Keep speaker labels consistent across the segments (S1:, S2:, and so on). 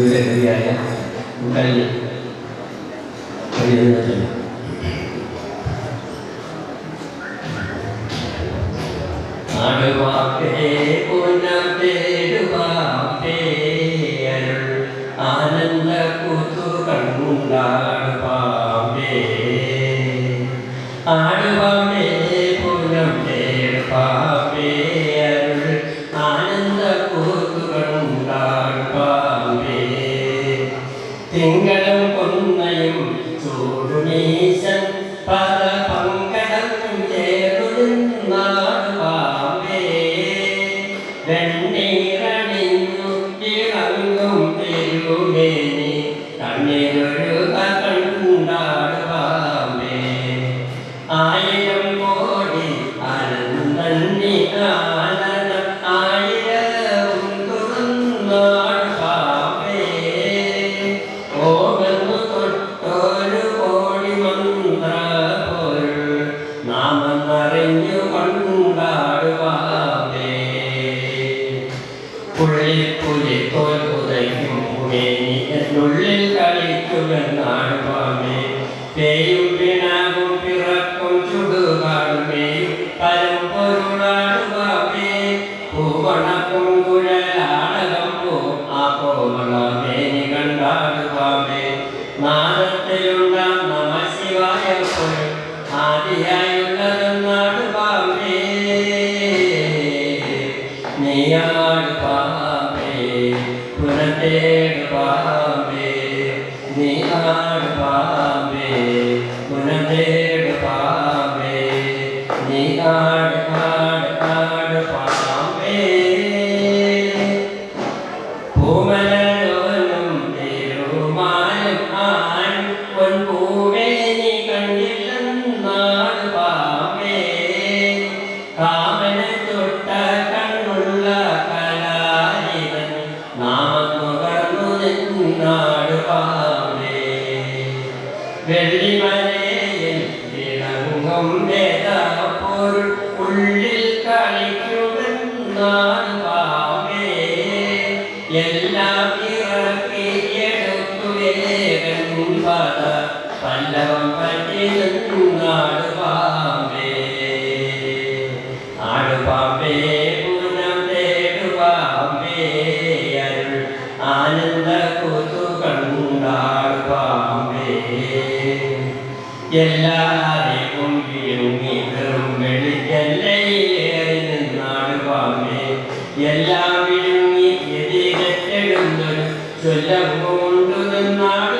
S1: വിവരകരിയായ ഉടലിൽ കഴിയുന്നത് ആടുവാക്കേ പുനത്തേടുവാക്കേ അരുൾ ആനന്ദ കൂത്തു കണ്ണുണ്ടാടുവാമേ ആടുവാമേ പൂനം ആനന്ദ തിരുമേനി കണ്ണീരൊഴുക കണ്ടാടുവാമേ ആയിരം കോടി അനന്തന്നി ആനന്ദ ആയിരം തുറന്നാടുവാമേ. ഓമെന്നു തൊട്ടൊരു കോടി മന്ത്ര പൊരുൾ നാമെന്നറിഞ്ഞു കൊണ്ടാടുവാമേ പുള്ളിപ്പുലി തോൽ ഉദയ്ക്കും മേനി എന്നുള്ളിൽ കളിക്കുമെന്നാടുവാമേ പേയും നീയാടുവാമേ പുനത്തേടുവാമേ നീയാട് ആട് ആടുവാമേ പൂമലരോനും തിരുമാലും ആൻ പൊൻപൂവേനി കണ്ടില്ലെന്നാടുവാമേ കാമന തൊട്ട കണ്ണുള്ള കലാരിവൻ നാമം നുകർന്നു എല്ലാം വിഴുങ്ങി എതിരെടുന്നൊരു ചൊല്ലം കൊണ്ടു നിന്നാടുവാമേ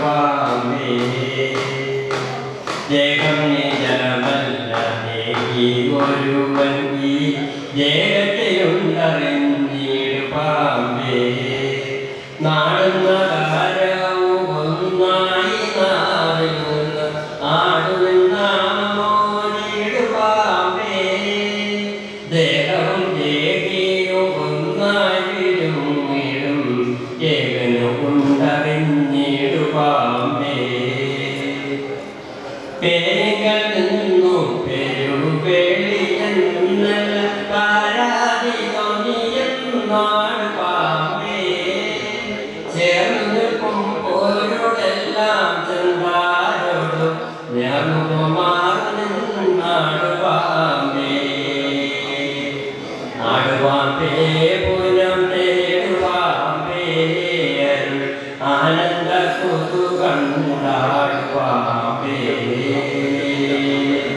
S1: പാമേ ജയം നിജമല്ല ദേവി ഒരുവൻ ഈ പേരുകൾ പേരു പെരുപേളിയെന്നു ಕುತು ಕಣ್ಣುಡಾಡುವ ಬೇರೆ